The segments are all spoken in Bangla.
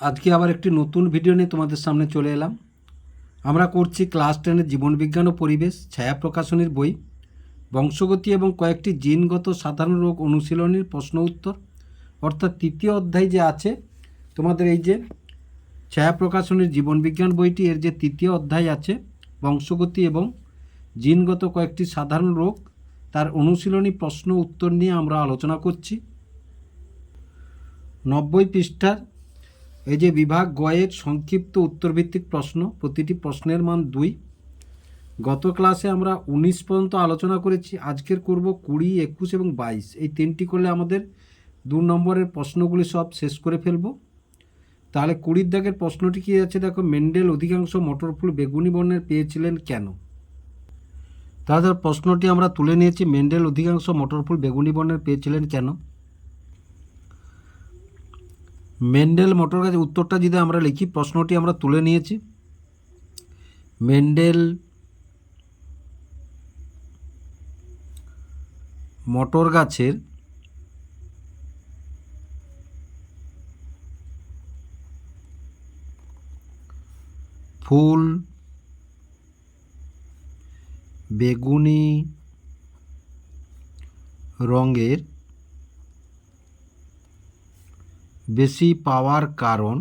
আজকে আবার একটি নতুন ভিডিও নিয়ে তোমাদের সামনে চলে এলাম। আমরা করছি ক্লাস টেনের জীবনবিজ্ঞান ও পরিবেশ, ছায়া প্রকাশনীর বই। বংশগতি এবং কয়েকটি জিনগত সাধারণ রোগ অনুশীলনীর প্রশ্ন উত্তর। অর্থাৎ তৃতীয় অধ্যায় যে আছে, তোমাদের এই যে ছায়া প্রকাশনীর জীবনবিজ্ঞান বইটি, এর যে তৃতীয় অধ্যায় আছে, বংশগতি এবং জিনগত কয়েকটি সাধারণ রোগ, তার অনুশীলনী প্রশ্ন উত্তর নিয়ে আমরা আলোচনা করছি। নব্বই পৃষ্ঠার এই যে বিভাগ গয়ের সংক্ষিপ্ত উত্তরভিত্তিক প্রশ্ন, প্রতিটি প্রশ্নের মান দুই। গত ক্লাসে আমরা উনিশ পর্যন্ত আলোচনা করেছি, আজকের করব কুড়ি, একুশ এবং বাইশ। এই তিনটি করলে আমাদের দু নম্বরের প্রশ্নগুলি সব শেষ করে ফেলব। তাহলে কুড়ির দাগের প্রশ্নটি কী আছে? দেখো, মেন্ডেল অধিকাংশ মটর ফুল বেগুনি বর্ণের পেয়েছিলেন কেন? তাদের প্রশ্নটি আমরা তুলে নিয়েছি, মেন্ডেল অধিকাংশ মটর ফুল বেগুনি বর্ণের পেয়েছিলেন কেন? মেন্ডেল মোটর গাছের উত্তরটা যদি আমরা লিখি, প্রশ্নটি আমরা তুলে নিয়েছি। মেন্ডেল মটর গাছের ফুল, বেগুনি রঙের বেশি পাওয়ার কারণ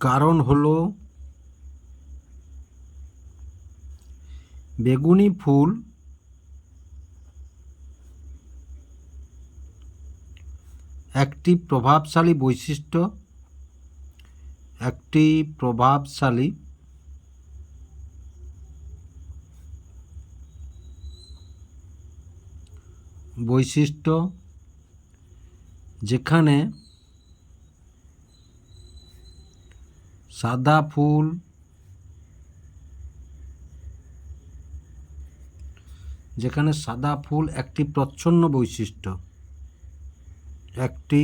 কারণ হলো বেগুনি ফুল একটি প্রভাবশালী বৈশিষ্ট্য একটি প্রভাবশালী বৈশিষ্ট্য যেখানে সাদা ফুল যেখানে সাদা ফুল একটি প্রচ্ছন্ন বৈশিষ্ট্য। একটি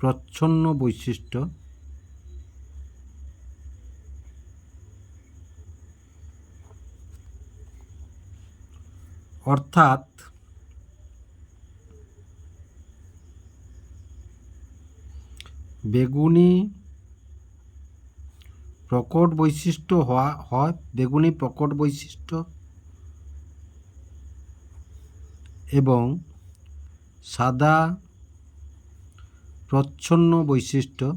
প্রচ্ছন্ন বৈশিষ্ট্য। অর্থাৎ বেগুনি প্রকট বৈশিষ্ট্য হওয়া হয়। বেগুনি প্রকট বৈশিষ্ট্য এবং সাদা প্রচ্ছন্ন বৈশিষ্ট্য।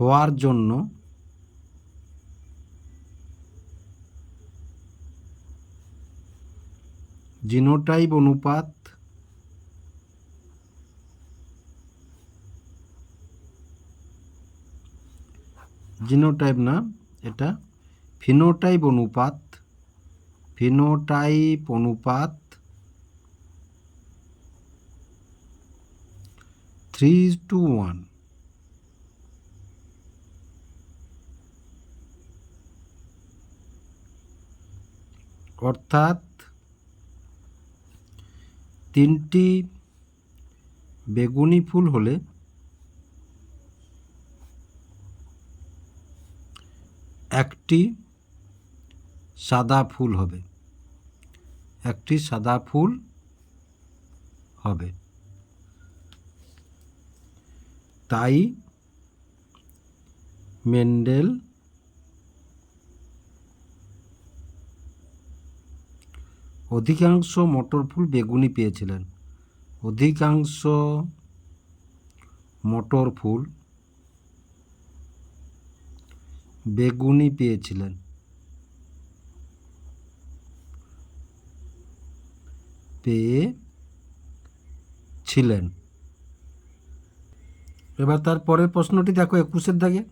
হওয়ার জন্য জিনোটাইপ অনুপাত জিনোটাইপ না এটা ফিনোটাইপ অনুপাত ফিনোটাইপ অনুপাত থ্রি টু ওয়ান। অর্থাৎ তিনটি বেগুনি ফুল হলে একটি সাদা ফুল হবে। একটি সাদা ফুল হবে। তাই মেন্ডেল অধিকাংশ মটর ফুল বেগুনি পেয়েছিলেন। অধিকাংশ মটর ফুল বেগুনি পেয়েছিলেন। পেয়েছিলেন। এবার তার পরের প্রশ্নটি দেখো একুশের দাগে।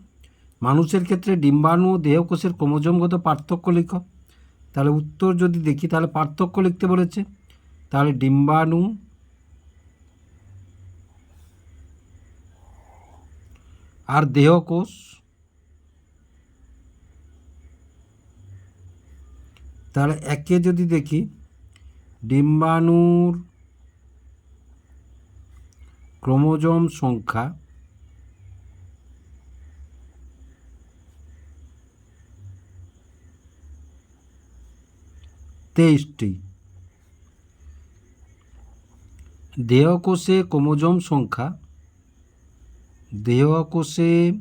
মানুষের ক্ষেত্রে ডিম্বাণু ও দেহকোষের ক্রোমোজোমগত পার্থক্য লিখো। তাহলে উত্তর যদি দেখি, তাহলে পার্থক্য লিখতে বলেছে। তাহলে ডিম্বাণু আর দেহকোষ তাহলে একে যদি দেখি, ডিম্বাণুর ক্রোমোজোম সংখ্যা তেইশটি। দেহকোষে ক্রোমোজোম সংখ্যা। দেহকোষে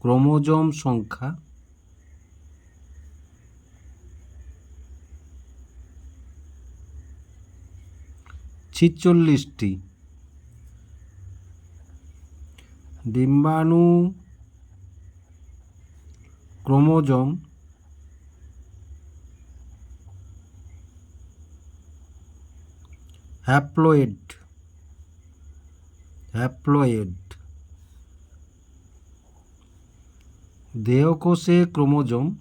ক্রোমোজোম সংখ্যা। ছিচল্লিশটি। ডিম্বাণু ক্রোমোজোম হ্যাপ্লয়েড হ্যাপ্লয়েড দেহকোষে ক্রোমোজোম।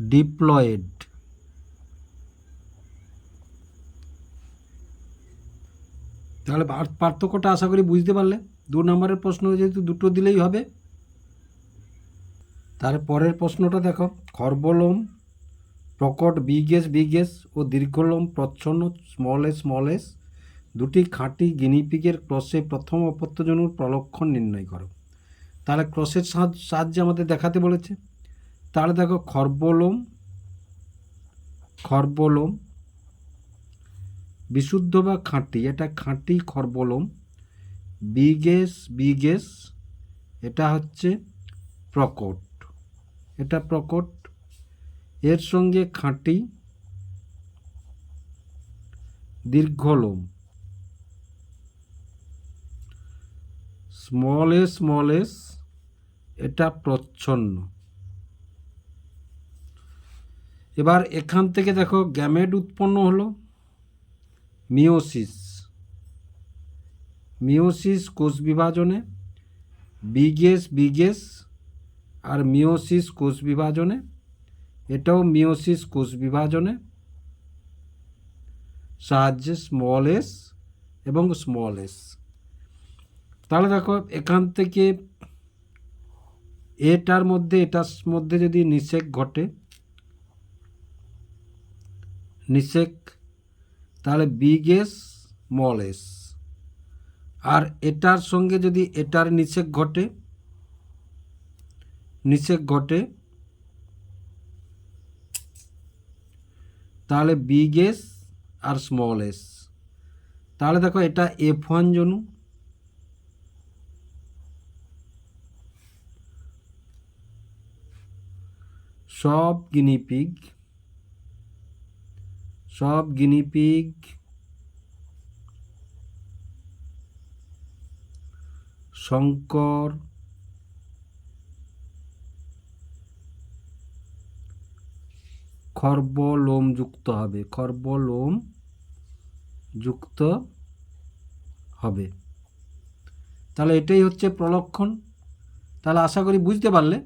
ডিপ্লয়েড তাহলে পার- পার্থক্যটা আশা করি বুঝতে পারলে। দু নম্বরের প্রশ্ন যেহেতু দুটো দিলেই হবে। তার পরের প্রশ্নটা দেখো। খর্বলোম প্রকট বিগেস বিগেস ও দীর্ঘলোম প্রচ্ছন্ন স্মল এস স্মল এস দুটি খাঁটি গিনিপিগের ক্রসে প্রথম অপত্যজনুর প্রলক্ষণ নির্ণয় করো। তাহলে ক্রসের সাহায্যে আমাদের দেখাতে বলেছে। তাহলে দেখো, খর্বলোম খর্বলোম বিশুদ্ধ বা খাঁটি, এটা খাঁটি খর্বলোম, বিগেস বিগেস, এটা হচ্ছে প্রকট। এটা প্রকট। এর সঙ্গে খাঁটি দীর্ঘলোম। স্মল এস স্মল এস এটা প্রচ্ছন্ন। এবার এখান থেকে দেখো, গ্যামেট উৎপন্ন হলো। মিওসিস মিওসিস কোষ বিভাজনে। বিগেস বিগেস আর মিওসিস কোষ বিভাজনে, এটাও মিওসিস কোষ বিভাজনে, সাহায্যে স্মল এস এবং স্মল এস তাহলে দেখো, এখান থেকে এটার মধ্যে এটার মধ্যে যদি নিষেক ঘটে, নিষেক, তাহলে বিগ এস স্মল এস আর এটার সঙ্গে যদি এটার নিষেক ঘটে নিষেক ঘটে। তাহলে বিগ এস আর স্মল এস তাহলে দেখো এটা এফ ওয়ান জনু। সব গিনিপিগ সব গিনিপিগ শঙ্কর খর্বলোম যুক্ত হবে খর্বলোম যুক্ত হবে। তাহলে এটাই হচ্ছে প্রলক্ষণ। তাহলে আশা করি বুঝতে পারলে